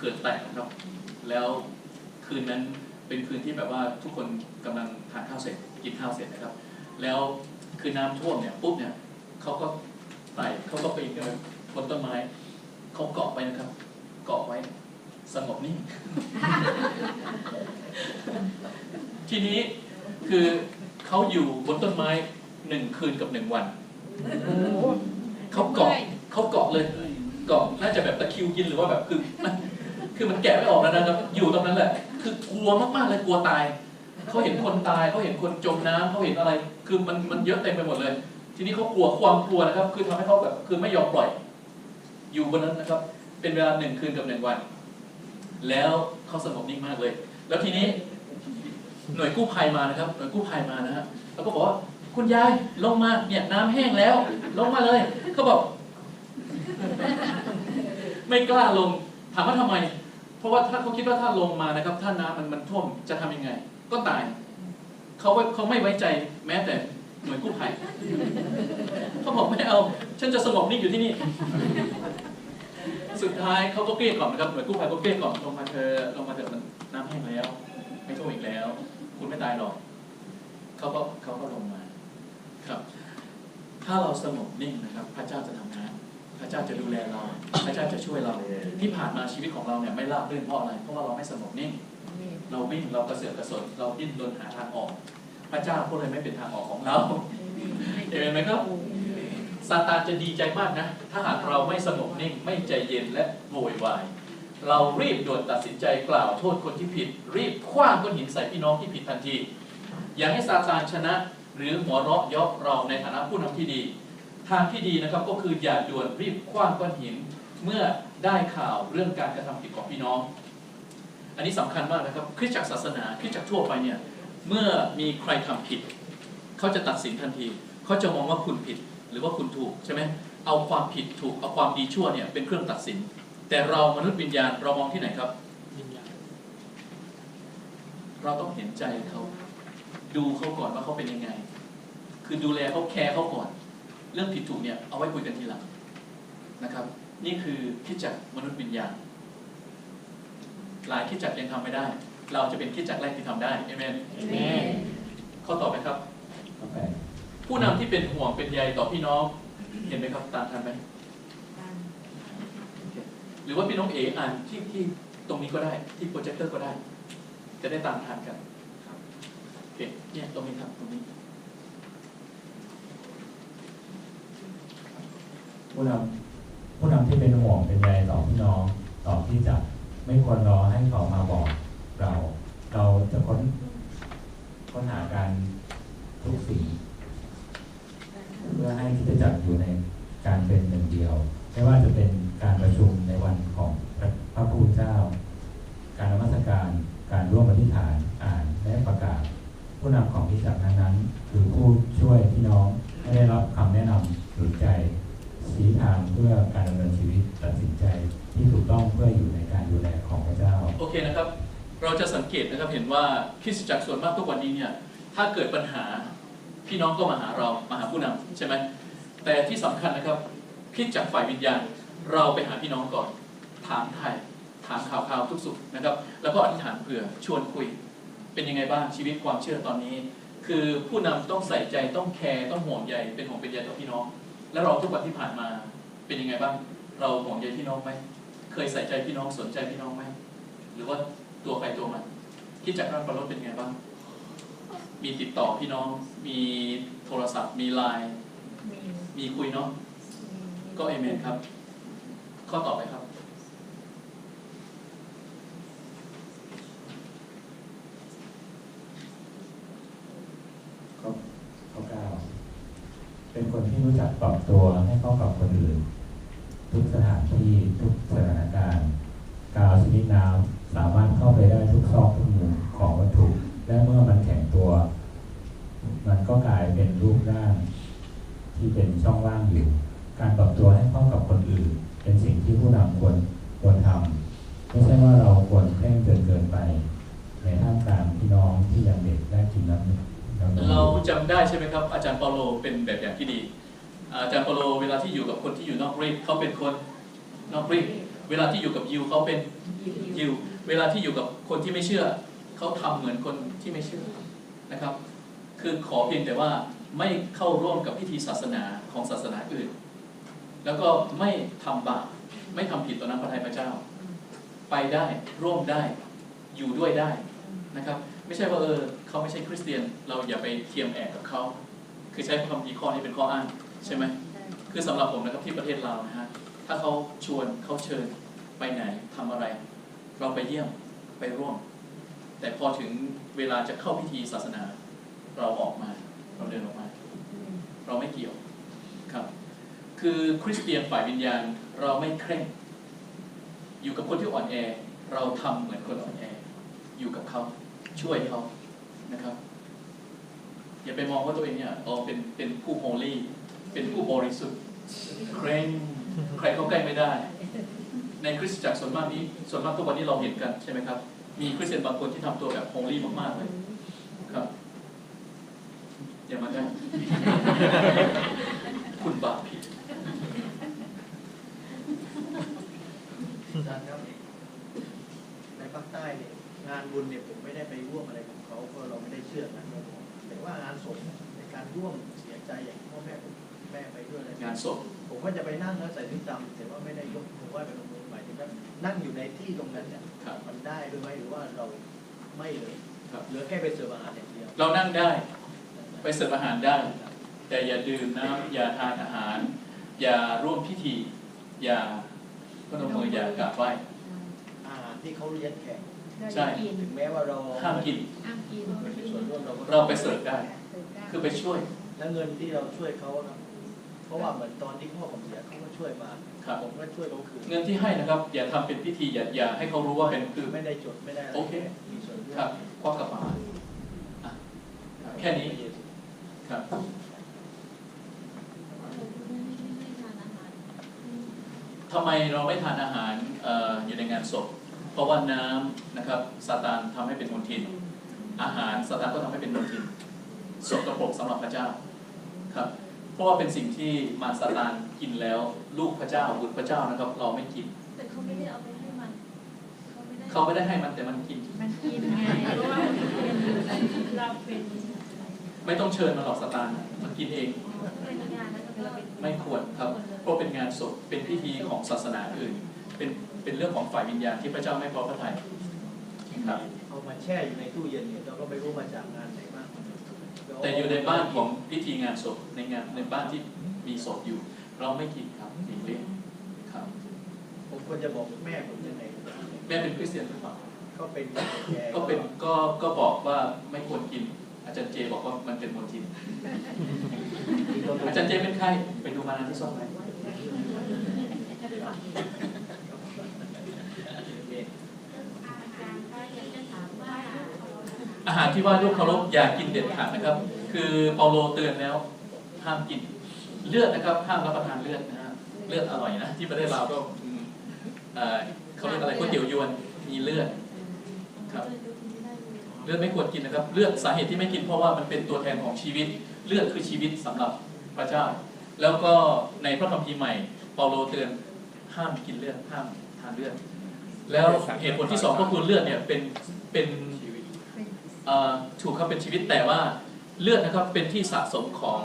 ขื่อนแตกนะครับ แล้วคืนนั้นเป็นคืนที่แบบว่าทุกคนกำลังทานข้าวเสร็จกินข้าวเสร็จนะครับ แล้วคือน้ำท่วมเนี่ยปุ๊บเนี่ยเขาก็ไต่เขาก็ปีนขึ้นไปบนต้นไม้เขาเกาะไปนะครับ เกาะไว้สงบนิ่งทีนี้คือเขาอยู่บนต้นไม้หนึ่งคืนกับหนึ่งวันเขาเกาะเขาเกาะเลยเกาะน่าจะแบบตะคริวกินหรือว่าแบบคือมัน คือมันแกะไม่ออกแล้วนะครับ อยู่ตรงนั้นแหละ คือกลัวมากๆเลยกลัวตาย เขาเห็นคนตายเขาเห็นคนจมน้ำเขาเห็นอะไร คือมันมันเยอะเต็มไปหมดเลย ทีนี้เขากลัวความกลัวนะครับ คือทำให้เขาแบบคือไม่ยอมปล่อย อยู่บนนั้นนะครับ เป็นเวลาหนึ่งคืนกับหนึ่งวัน แล้วเขาสงบนิ่งมากเลย แล้วทีนี้ หน่วยกู้ภัยมานะครับ หน่วยกู้ภัยมานะฮะแล้วก็บอกว่าคุณยายลงมาเนี่ยน้ำแห้งแล้ว ลงมาเลยเขาบอก ไม่กล้าลงถามว่าทำไม เพราะว่าถ้าเขาคิดว่าถ้าลงมานะครับ ถ้าน้ำมันมันท่วมจะทำยังไง ก็ตายเขาเขาไม่ไว้ใจแม้แต่หน่วยกู้ภัยเขาบอกไม่เอา ฉันจะสงบนิ่งอยู่ที่นี่ สุดท้ายเขาก็เกลี้ยกล่อมนะครับหน่วยกู้ภัยก็เกลี้ยกล่อมลงมาเธอลงมาเถอะมันน้ำแห้งแล้ว ไม่ท่วมอีกแล้ว คุณไม่ตายหรอกเขาก็เขาก็ลงมาครับ ถ้าเราสงบนิ่งนะครับ พระเจ้าจะทำงาน พระเจ้าจะดูแลเรา พระเจ้าจะช่วยเรา ที่ผ่านมาชีวิตของเราเนี่ยไม่ราบรื่นเพราะอะไร เพราะว่าเราไม่สงบนิ่ง เราวิ่งเรากระเสือกกระสน เราดิ้นรนหาทางออก พระเจ้าก็เลยไม่เป็นทางออกของเราเห็นไหมครับซาตานจะดีใจมากนะ ถ้าหากเราไม่สงบนิ่ง ไม่ใจเย็นและโวยวาย เรารีบด่วนตัดสินใจกล่าวโทษคนที่ผิด รีบคว้างก้อนหินใส่พี่น้องที่ผิดทันที อย่าให้ซาตานชนะ หรือหัวเราะเยาะเราในฐานะผู้นำที่ดี ทางที่ดีนะครับก็คืออย่าด่วนรีบคว้างก้อนหิน เมื่อได้ข่าวเรื่องการกระทำผิดของพี่น้อง อันนี้สำคัญมากนะครับคริสตจักรศาสนาคริสตจักรทั่วไปเนี่ยเมื่อมีใครทำผิด เขาจะตัดสินทันที เขาจะมองว่าคุณผิดหรือว่าคุณถูกใช่ไหมเอาความผิดถูกเอาความดีชั่วเนี่ยเป็นเครื่องตัดสิน แต่เรามนุษย์วิญญาณเรามองที่ไหนครับเราต้องเห็นใจเขา ดูเขาก่อนว่าเขาเป็นยังไง คือดูแลเขาแคร์เขาก่อน เรื่องผิดถูกเนี่ยเอาไว้คุยกันทีหลังนะครับ นี่คือคริดจักรมนุษย์วิญญาณหลายคริดจักรยังทำไม่ได้ เราจะเป็นคริดจักรแรกที่ทำได้เอเมนข้อต่อไปครับ ผู้นำที่เป็นห่วงเป็นใยต่อพี่น้อง เห็นไหมครับตามทันไหมหรือว่าพี่น้องเออ่านที่ที่ตรงนี้ก็ได้ที่โปรเจคเตอร์ก็ได้ จะได้ตามทันกันครับโอเคเนี่ยตรงนี้ครับตรงนี้ ผู้นำผู้นำที่เป็นห่วงเป็นใยต่อพี่น้องต่อที่จะไม่ควรรอให้เขามาบอกเรา เราจะค้นค้นหาการทุกสิ่งเพื่อให้ที่จะจัดอยู่ในการเป็นหนึ่งเดียว ไม่ว่าจะเป็นการประชุมในวันของพระพระผู้เจ้า การนมัสการการร่วมอธิฐานอ่านและประกาศ ผู้นำของที่จักรนั้นๆคือผู้ช่วยพี่น้องให้ได้รับคำแนะนำหนุนใจ ชี้ทางเพื่อการดำเนินชีวิตตัดสินใจที่ถูกต้องเพื่ออยู่ในการดูแลของพระเจ้า โอเคนะครับ เราจะสังเกตนะครับเห็นว่าคริสตจักรส่วนมากทุกวันนี้เนี่ยถ้าเกิดปัญหาพี่น้องก็มาหาเรามาหาผู้นำใช่ไหมแต่ที่สำคัญนะครับคริสตจักรฝ่ายวิญญาณเราไปหาพี่น้องก่อน ถามไทยถามข่าวข่าวทุกสุขนะครับ แล้วก็อธิษฐานเผื่อชวนคุย เป็นยังไงบ้างชีวิตความเชื่อตอนนี้ คือผู้นำต้องใส่ใจต้องแคร์ต้องห่วงใยเป็นห่วงเป็นใยต่อพี่น้อง แล้วเราทุกวันที่ผ่านมาเป็นยังไงบ้าง เราห่วงใยพี่น้องไหม เคยใส่ใจพี่น้องสนใจพี่น้องไหม หรือว่าตัวใครตัวมันคิดจากนั้นประรถเป็นไงบ้าง มีติดต่อพี่น้อง มีโทรศัพท์ มีไลน์ มีคุยเนาะ ก็เอเมนครับ ข้อต่อไปครับ ข้อข้อเก้าเป็นคนที่รู้จักปรับตัวให้เข้ากับคนอื่น ทุกสถานที่ทุกสถานการณ์ กาวช น้ำสามารถเข้าไปได้ทุกซอกทุกมุมของวัตถุ และเมื่อมันแข็งตัว มันก็กลายเป็นรูปร่างที่เป็นช่องว่างอยู่ การปรับตัวให้เข้ากับคนอื่น เป็นสิ่งที่ผู้นำควรควรทำไม่ใช่ว่าเราควรเคร่งจนเกินไป ในท่ามกลางพี่น้องที่ยังเด็กและกินน้ำน้ำนมเราจำได้ใช่ไหมครับ อาจารย์เปาโลเป็นแบบอย่างที่ดี อาจารย์เปาโลเวลาที่อยู่กับคนที่อยู่นอกรีดเขาเป็นคนนอกรีด เวลาที่อยู่กับยิวเขาเป็นยิว เวลาที่อยู่กับคนที่ไม่เชื่อ เขาทำเหมือนคนที่ไม่เชื่อนะครับ คือขอเพียงแต่ว่าไม่เข้าร่วมกับพิธีศาสนาของศาสนาอื่น แล้วก็ไม่ทำบาปไม่ทำผิดต่อน้ำพระทัยพระเจ้า ไปได้ร่วมได้อยู่ด้วยได้นะครับ ไม่ใช่ว่าเออเขาไม่ใช่คริสเตียน เราอย่าไปเทียมแอบกับเขาคือใช้คำพีข้อนี้เป็นข้ออ้างใช่ไหมคือสำหรับผมนะครับที่ประเทศเราวนะฮะ ถ้าเขาชวนเขาเชิญไปไหนทำอะไร เราไปเยี่ยมไปร่วม แต่พอถึงเวลาจะเข้าพิธีศาสนา เราออกมา เราเดินออกมา เราไม่เกี่ยวครับ คือคริสเตียนฝ่ายวิญญาณเราไม่เคร่ง อยู่กับคนที่อ่อนแอ เราทำเหมือนคนอ่อนแอ อยู่กับเขาช่วยเขานะครับ อย่าไปมองว่าตัวเองเนี่ยอ๋อเป็นเป็นผู้โฮลี่เป็นผู้บริสุทธิ์เคร่ง ใครเข้าใกล้ไม่ได้ ในคริสตจักรส่วนมากนี้ ส่วนมากทุกวันนี้เราเห็นกันใช่ไหมครับ มีคริสเตียนบางคนที่ทำตัวแบบโฮลี่มากๆเลยครับอย่ามาได้คุณบาปผิดอาจารย์ครับในภาคใต้เนี่ยงานบุญเนี่ยผมไม่ได้ไปร่วมอะไรกับเขาเพราะเราไม่ได้เชื่อกันแต่ว่างานศพในการร่วม ด้วยอะไรงานศพผมก็จะไปนั่งแล้วใส่ชุดดำแต่ว่าไม่ได้ยกมือไหว้เป็นมือหมายถึงว่านั่งอยู่ในที่ตรงนั้นเนี่ยครับมันได้หรือไม่หรือว่าเราไม่เลยครับเหลือแค่ไปเสิร์ฟอาหารอย่างเดียวเรานั่งได้ไปเสิร์ฟอาหารได้ แต่อย่าดื่มน้ำอย่าทานอาหาร อย่าร่วมพิธี อย่าพนมมืออย่ากราบไหว้อาหารที่เขาเลี้ยงแขกใช่ถึงแม้ว่าเราห้ามกินห้ามกินไม่มีส่วนร่วมเราก็เราไปเสิร์ฟได้ คือไปช่วยแล้วเงินที่เราช่วยเขาครับ เพราะว่าเหมือนตอนที่พ่อผมเสียเขาก็ช่วยมาครับ ผมก็ช่วยเขาคืนเงินที่ให้นะครับ อย่าทำเป็นพิธีอย่าอย่าให้เขารู้ว่าเป็นคือ ไม่ได้จดไม่ได้ะไรโอเค มีส่วนร่วมครับควักกระเป๋าอะแค่นี้ครับ ทำไมเราไม่ทานอาหารเอ่ออยู่ในงานศพ เพราะว่าน้ำนะครับซาตานทำให้เป็นมลทิน อาหารซาตานก็ทำให้เป็นมลทินสกปรกสำหรับพระเจ้าครับ เพราะว่าเป็นสิ่งที่มารซาตานกินแล้ว ลูกพระเจ้าบุตรพระเจ้านะครับ เราไม่กิน แต่เขาไม่ได้เอาไปให้มันเขาไม่ได้เขาไม่ได้ให้มันแต่มันกิน มันกินไงเพราะว่ามันเป็นเราเป็นไม่ต้องเชิญมันหรอกซาตานมันกินเองเป็นงานแล้วก็เป็นไม่ควรครับเพราะเป็นงานศพเป็นพิธีของศาสนาอื่น เป็นเป็นเรื่องของฝ่ายวิญญาณที่พระเจ้าไม่พอพระทัยครับเอามาแช่อยู่ในตู้เย็นเนี่ยเราก็ไม่รู้มาจากงานไหนบ้าง แต่อยู่ในบ้านของพิธีงานศพในงานในบ้านที่มีศพอยู่ เราไม่กินครับหลีกเลี่ยงครับ ผมควรจะบอกแม่ผมยังไงแม่เป็นคริสเตียนหรือเปล่าก็เป็นแกก็เป็นก็ก็บอกว่าไม่ควรกิน อาจารย์เจบอกว่ามันเป็นมลทินอาจารย์เจเป็นใครไปดูมานาที่ซ่อนไว้ อาหาร ที่ว่าด้วยเคารพอย่ากินเด็ดขาดนะครับ คือเปาโลเตือนแล้วห้ามกินเลือดนะครับห้ามรับประทานเลือดนะฮะเลือดอร่อยนะที่ประเทศเราวก็เขาเรียกอะไรก๋วยเตี๋ยวยวนมีเลือดครับเลือดไม่ควรกินนะครับ เลือดสาเหตุที่ไม่กินเพราะว่ามันเป็นตัวแทนของชีวิต เลือดคือชีวิตสำหรับพระเจ้า แล้วก็ในพระคัมภีร์ใหม่เปาโลเตือนห้ามกินเลือดห้ามทานเลือด แล้วเหตุผลที่สองก็คือเลือดเนี่ยเป็นเป็น ถูกครับเป็นชีวิตแต่ว่าเลือดนะครับเป็นที่สะสมของ